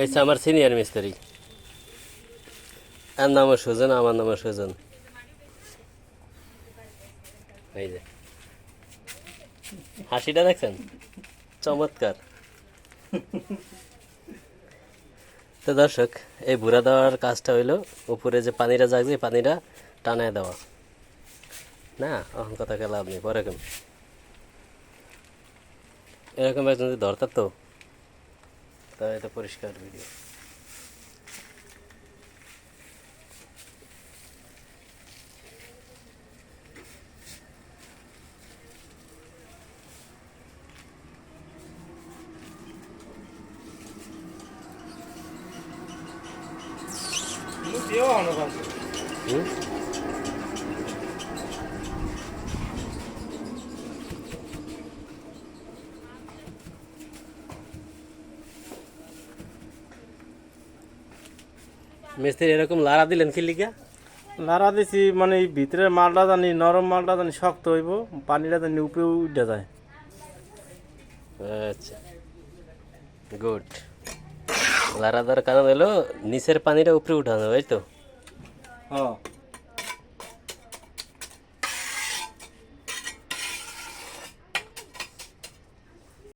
এই আমার সিনিয়র মিস্ত্রি নাম সুজন, আমার সুজন। এই যে। হাসিটা দেখছেন? চমৎকার। তো দর্শক, এই বুড়া দেওয়ার কাজটা হইল, উপরে যে পানিটা জাগছে পানিটা টানায় দেওয়া। না এখন কথা লাভ নেই, পরে কেন এরকম একজন যদি দরকার তো তা এটা পরিষ্কার ভিডিও হুম মিস্ত্রি এরকম লাড়া দিলেন কি লিগা? নাড়া দিছি মানে এই ভিতরের মালটা জানি নরম মালটা জানি শক্ত হইব পানিটা জানি উপরে উঠে যায়। আচ্ছা। গুড। লাড়া দেওয়ার কারণ হলো নিচের পানিটা উপরে উঠানো তাই তো? হ্যাঁ।